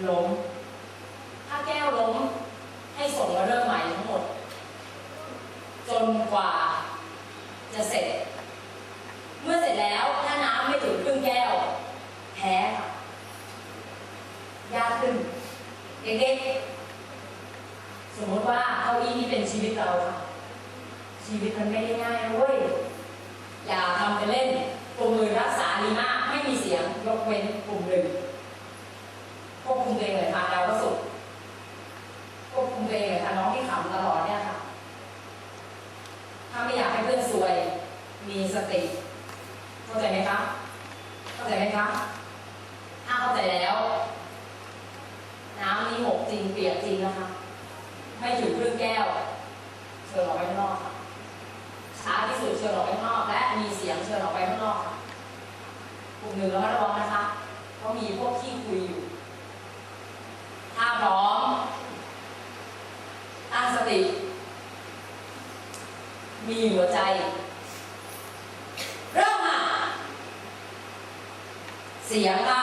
não. สติเข้าใจไหมคะเข้าใจไหมคะถ้าเข้าใจแล้ว น้ำนี้หกจริงเปียกจริงนะคะ ไม่ถึงครึ่งแก้วเชิญออกไปข้างนอกค่ะช้าที่สุดเชิญออกไปข้างนอกและมีเสียงเชิญออกไปข้างนอกค่ะกลุ่มหนึ่งแล้วระวังนะคะเพราะมีพวกขี้คุยอยู่ ถ้าพร้อมตั้งสติ มีหัวใจ เริ่มค่ะ เสียงค่ะ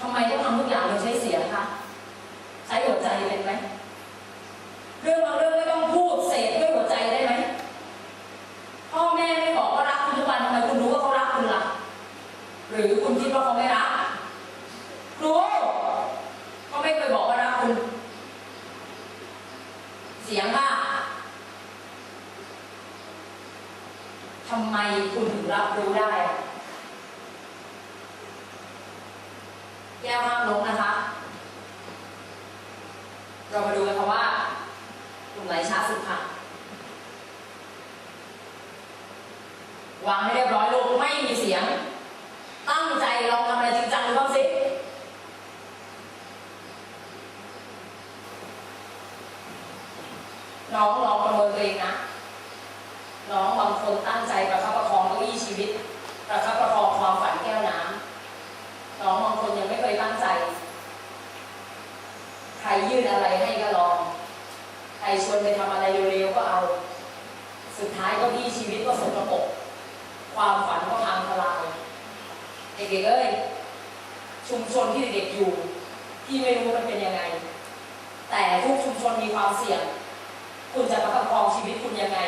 ทำไมต้องทำทุกอย่างโดยใช้เสียงคะ ใช้หัวใจเป็นไหม เรื่องบางเรื่องไม่ต้องพูดเสกด้วยหัวใจได้ไหม พ่อแม่ไม่บอกว่ารักคุณทุกวันทำไมคุณรู้ว่าเขารักคุณล่ะ หรือคุณคิดว่าเขาไม่รัก รู้เขาไม่เคยบอกว่ารักคุณ เสียงค่ะทำไมคุณถึง รับรู้ได้แก้วห้ามลงนะคะ เรามาดูกันค่ะว่ากลุ่มไหนช้าสุดค่ะวางให้เรียบร้อยลูกไม่มีเสียง ตั้งใจลองทำอะไรจริงจังดูบ้างสิน้องลองประเมินตัวเองนะ น้องบางคนตั้งใจประคับประคองเก้าอี้ชีวิต ประคับประคองความฝันแก้วน้ำน้องบางคนยังไม่เคยตั้งใจ ใครยื่นอะไรให้ก็ลอง ใครชวนไปทำอะไรเร็วๆก็เอา สุดท้ายก็ที่ชีวิตก็สกปรก ความฝันก็พังทลายเด็กๆเอ้ยชุมชนที่เด็กๆอยู่ที่ไม่รู้มันเป็นยังไง แต่ทุกชุมชนมีความเสี่ยง คุณจะประคับปรองชีวิตคุณยังไง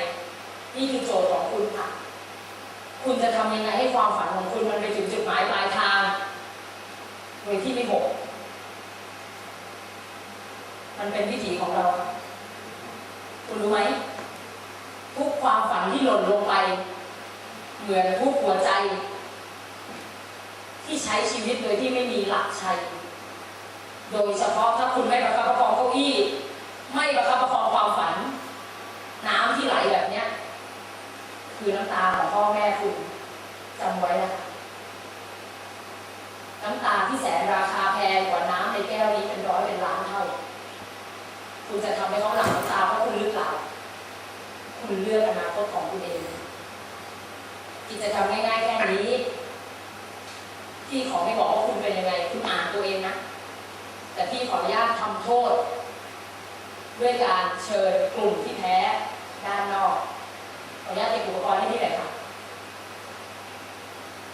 นี่คือโจทย์ของคุณค่ะ คุณจะทำยังไงให้ความฝันของคุณมันไปถึงจุดหมายปลายทางโดยที่ไม่หกมันเป็นวิถีของเรา คุณรู้ไหมทุกความฝันที่หล่นลงไป เหมือนทุกหัวใจ ที่ใช้ชีวิตโดยที่ไม่มีหลักชัย โดยเฉพาะถ้าคุณไม่ประคับประคองเก้าอี้ ไม่ประคับประคองความฝัน น้ำที่ไหลแบบเนี้ยคือน้ำตาของพ่อแม่คุณจำไว้นะน้ำตาที่แสนราคาแพงกว่าน้ำในแก้วนี้เป็นร้อยเป็นล้านเท่า คุณจะทำให้เขาหลั่งน้ำตาเพราะคุณหรือเปล่าคุณเลือกอนาคตของคุณเอง กิจกรรมง่ายๆแค่นี้ที่ขอไม่บอกว่าคุณเป็นยังไง คุณอ่านตัวเองนะ แต่พี่ขออนุญาตทำโทษ ด้วยการเชิญกลุ่มที่แพ้ด้านนอก ขออนุญาตเก็บอุปกรณ์ให้พี่หน่อยค่ะ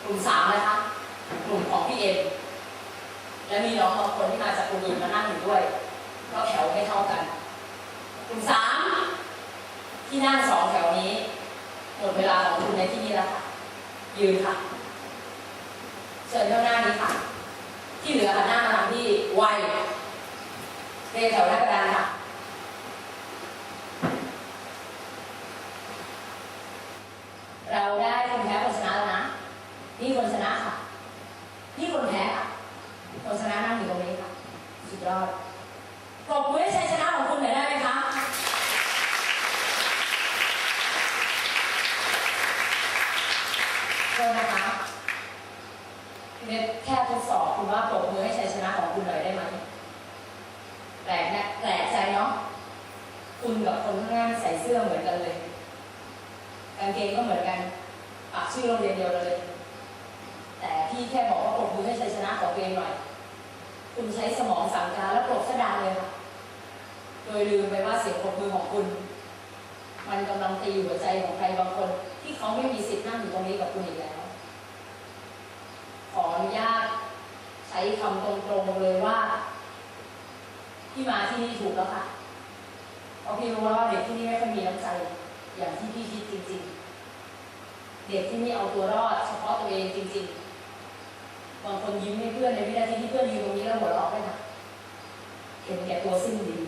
กลุ่มสามนะคะ กลุ่มของพี่เอ็มและมีน้องบางคนที่มาจากกลุ่มอื่นมานั่งอยู่ด้วย ก็แถวไม่เท่ากัน กลุ่มสามที่นั่งสองแถวนี้หมดเวลาของคุณในที่นี้แล้วค่ะ ยืนค่ะ เชิญเข้าหน้านี้ค่ะ ที่เหลือหันหน้ามาทางที่ไวเรียงแถวหน้ากระดานค่ะเราได้คนแพ้คนชนะแล้วนะ นี่คนชนะค่ะ นี่คนแพ้ค่ะ คนชนะนั่งอยู่ตรงนี้ค่ะ สุดยอดปรบมือให้ชัยชนะของคุณหน่อยได้ไหมคะ โทษนะคะเน็ตแค่ทดสอบคุณว่าปรบมือให้ชัยชนะของคุณหน่อยได้ไหมแปลกนะแปลกใจเนาะคุณกับคนข้างหน้าใส่เสื้อเหมือนกันเลยกางเกงก็เหมือนกันปักชื่อโรงเรียนเดียวเลย แต่พี่แค่บอกว่าปรบมือให้ชัยชนะของตัวเองหน่อย คุณใช้สมองสั่งการแล้วปรบสะดังเลยค่ะโดยลืมไปว่าเสียงปรบมือของคุณ มันกำลังตีหัวใจของใครบางคน ที่เขาไม่มีสิทธิ์นั่งอยู่ตรงนี้กับคุณอีกแล้ว ขออนุญาตใช้คำตรงๆเลยว่า ที่มาที่นี่ถูกแล้วค่ะเพราะพี่รู้แล้วว่าเด็กที่นี่ไม่ค่อยมีน้ำใจ อย่างที่พี่คิดจริง ๆ เด็กที่นี่เอาตัวรอด เฉพาะตัวเองจริง ๆ บางคนยิ้มให้เพื่อนในวินาทีที่เพื่อนยืนตรงนี้แล้วหัวเราะด้วยนะเห็นแก่ตัวสิ้นดี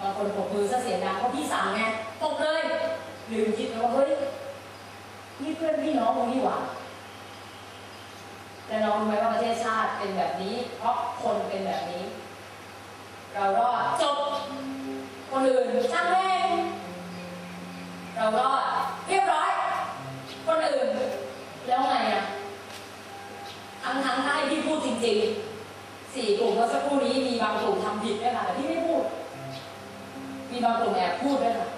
บางคนปรบมือซะเสียงดังเพราะพี่สั่งไงปรบเลย ลืมคิดไปว่าเฮ้ยนี่เพื่อนพี่น้องมึงนี่หว่าแต่น้องรู้ไหมว่าประเทศชาติเป็นแบบนี้ เพราะคนเป็นแบบนี้ เรารอดจบคนอื่นช่างแม่งเรารอดเรียบร้อย คนอื่น แล้วไงอะทั้งทั้งๆที่พี่พูดจริงๆสี่กลุ่มเมื่อสักครู่นี้มีบางกลุ่มทำผิดด้วยค่ะแต่พี่ไม่พูด มีบางกลุ่มแอบพูดด้วยค่ะ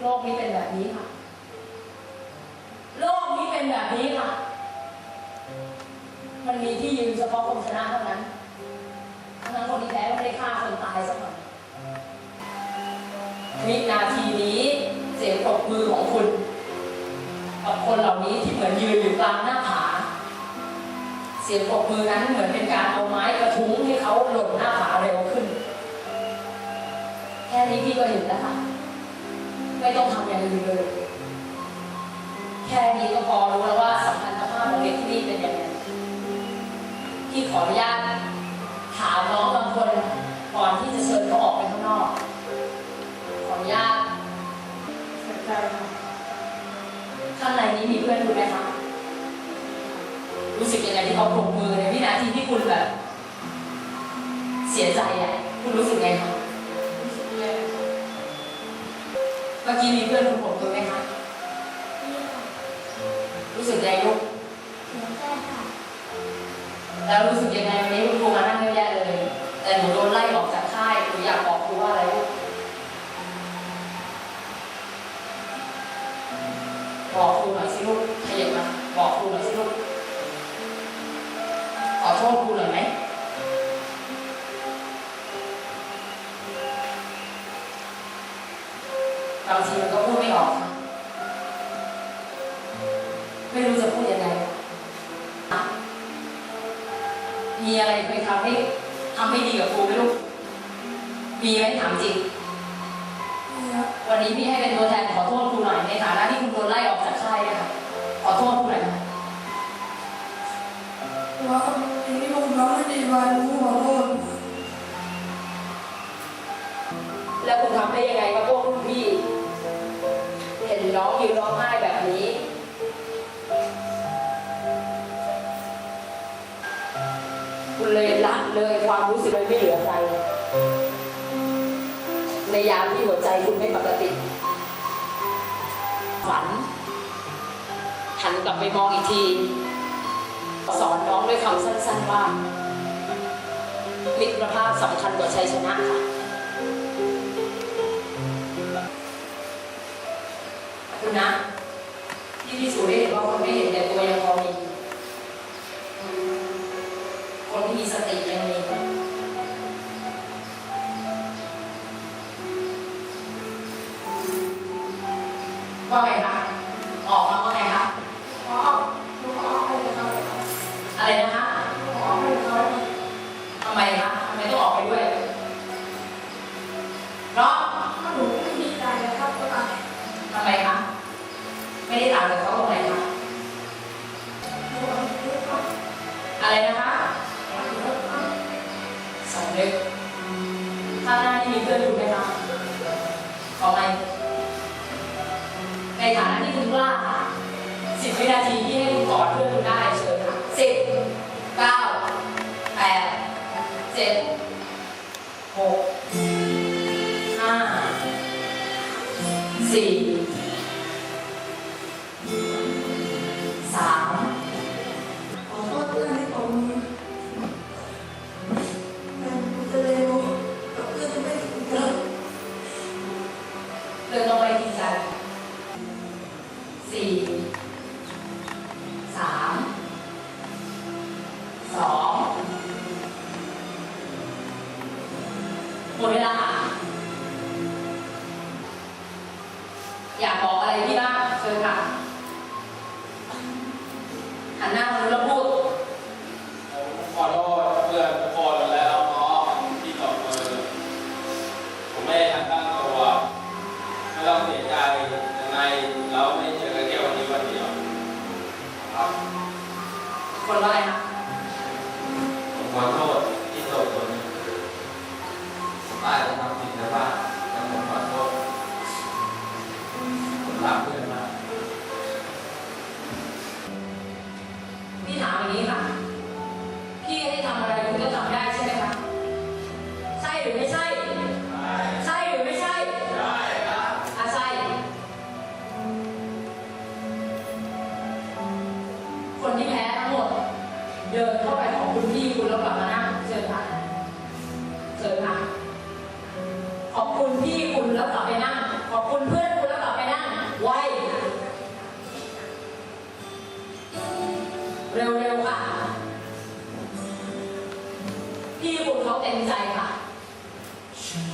โลกนี้เป็นแบบนี้ค่ะ โลกนี้เป็นแบบนี้ค่ะ มันมีที่ยืนเฉพาะคนชนะเท่านั้นทั้งนั้นคนที่แพ้ไม่ได้ฆ่าคนตายสักหน่อยวินาทีนี้เสียงปรบมือของคุณ กับคนเหล่านี้ที่เหมือนยืนอยู่กลางหน้าผา เสียงปรบมือนั้นเหมือนเป็นการเอาไม้กระทุ้งให้เขาหล่นหน้าผาเร็วขึ้น แค่นี้พี่ก็เห็นแล้วค่ะ ไม่ต้องทำอย่างอื่นเลย แค่นี้ก็พอรู้แล้วว่าสัมพันธภาพของเด็กที่นี่เป็นยังไงพี่ขออนุญาตถามน้องบางคนก่อนที่จะเชิญเขาออกไปข้างนอก ขออนุญาตเสียใจค่ะข้างในนี้มีเพื่อนคุณไหมคะรู้สึกยังไงที่เขาปรบมือในวินาทีที่คุณแบบ เสียใจอะคุณรู้สึกไงคะ เมื่อกี้มีเพื่อนคุณปรบมือไหมคะรู้สึกไงลูกเสียใจค่ะแล้วรู้สึกยังไงวันนี้คุณครูมานั่งเยอะแยะเลย แต่หนูโดนไล่ออกจากค่ายหนูอยากบอกครูว่าอะไรลูกบอกครูหน่อยสิลูกขยับมาบอกครูหน่อยสิลูกขอโทษครูหน่อยำให้ดีกับครูไหมลูก มีไหมถามจริง วันนี้พี่ให้เป็นตัวแทนขอโทษครูหน่อยในฐานะที่คุณโดนไล่ออกจากค่ายเนะคะขอโทษครูหน่อยนะว่าสิ่งที่ผมทำไม่ดีไปผมขอโทษแล้วคุณทำได้ยังไง ในยามที่หัวใจคุณไม่ปกติ ฝัน หันกลับไปมองอีกที สอนน้องด้วยคำสั้นๆว่า มิตรภาพสำคัญกว่าชัยชนะค่ะคุณนะที่พิสูจน์ได้เห็นว่าคนไม่เห็นแต่ตัวยังพอมี ขอไปในฐานะที่คุณกล้าค่ะสิบวินาทีที่ให้คุณกอดเพื่อนคุณได้เชิญค่ะสิบเก้าแปดเจ็ดหกห้าสี่ หมด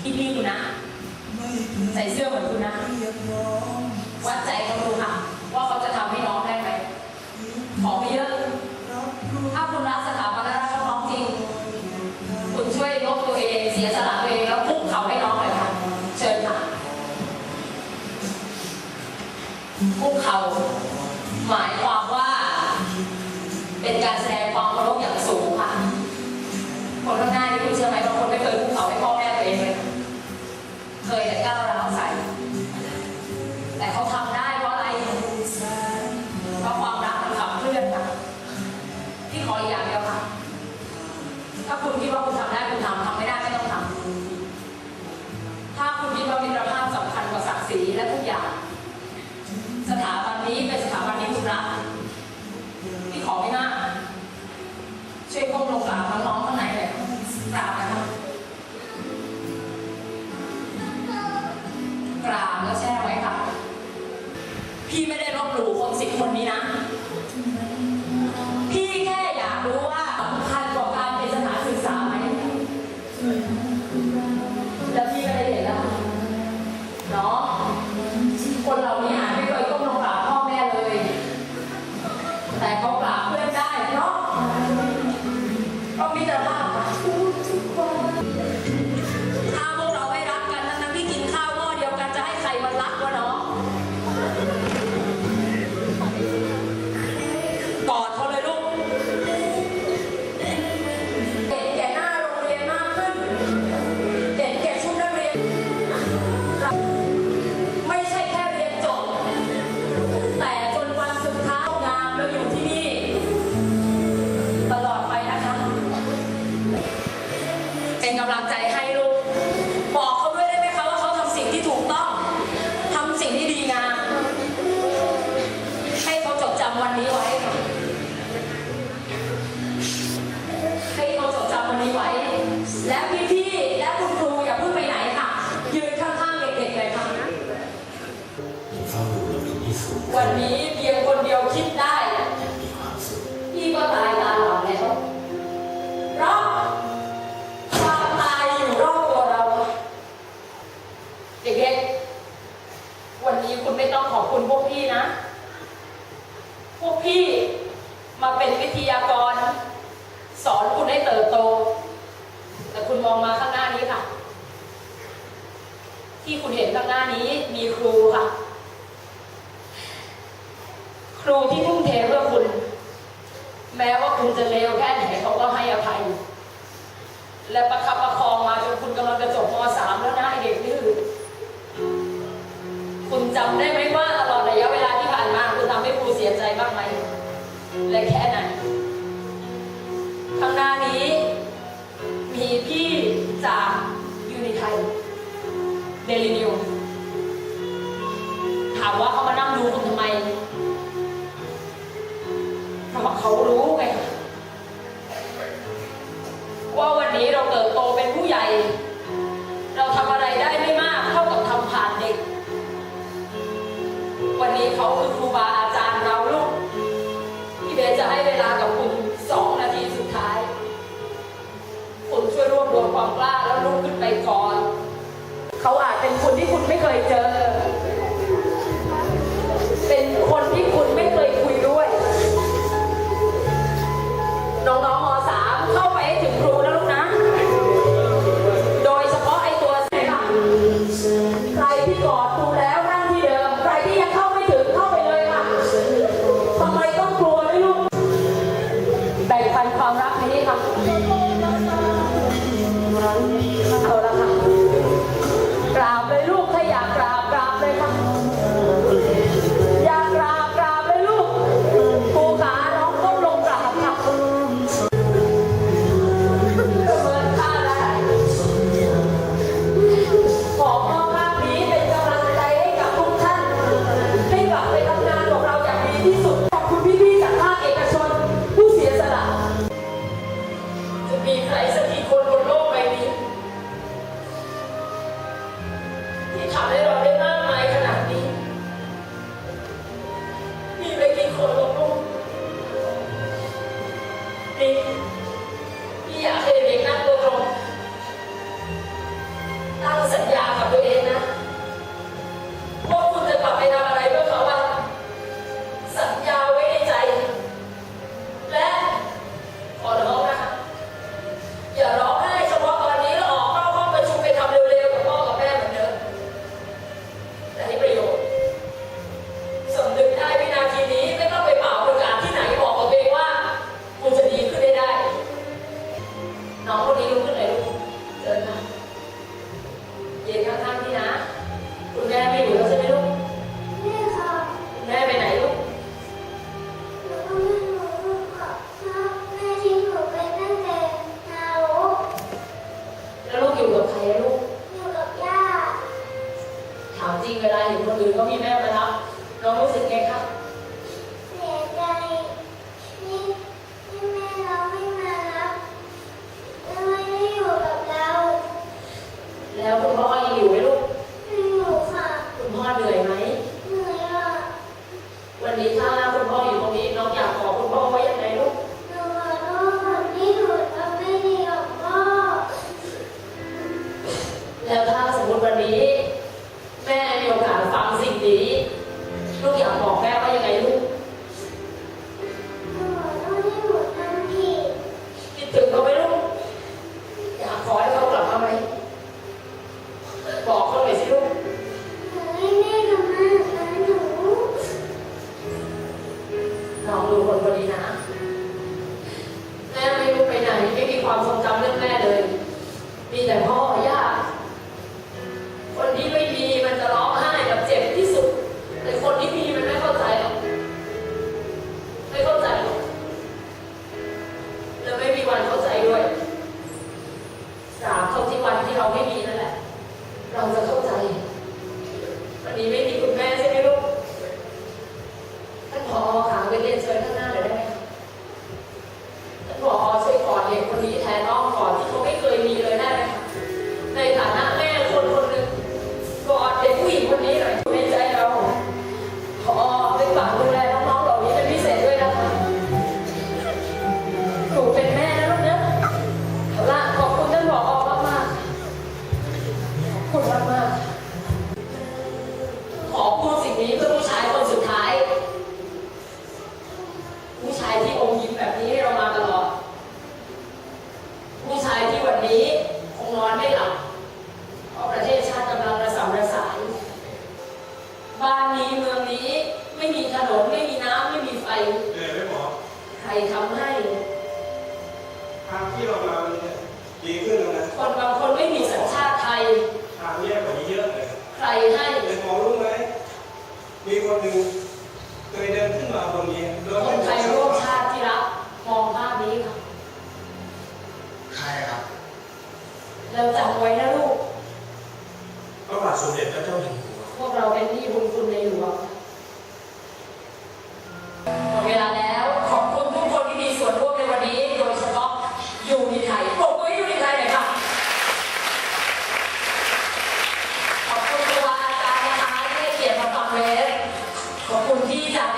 พี่พี่ดูนะ ใส่เสื้อเหมือนคุณนะ วัดใจเขาดูค่ะ ที่ขออย่างเดียวค่ะ ถ้าคุณคิดว่าคุณทำได้คุณทำทำไม่ได้ไม่ต้องทำถ้าคุณคิดว่ามิตรภาพสำคัญกว่าศักดิ์ศรีและทุกอย่าง สถาบันนี้เป็นสถาบันที่คุณรักที่ขอไม่น่าช่วยก้มลงกราบน้องข้างในเลยกราบนะคะกราบแล้วแช่ไว้ค่ะ พี่ไม่ได้ลบหลู่คนสิบคนนี้นะ 方灾。 ถามว่าเขามานั่งดูคุณทำไมเพราะเขารู้ไงว่าวันนี้เราเติบโตเป็นผู้ใหญ่ เราทำอะไรได้ไม่มากเท่ากับทำผ่านเด็ก วันนี้เขาคือครูบาอาจารย์เราลูกพี่เบสจะให้เวลากับคุณสองนาทีสุดท้าย คุณช่วยรวบรวมความกล้าแล้วลุกขึ้นไปก่อน เขาอาจเป็นคนที่คุณไม่เคยเจอ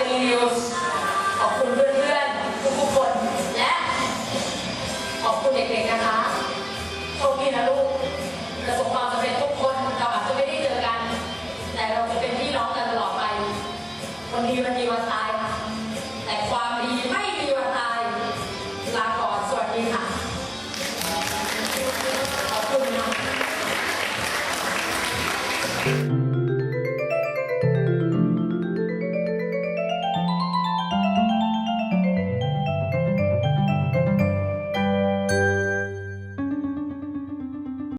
Deus.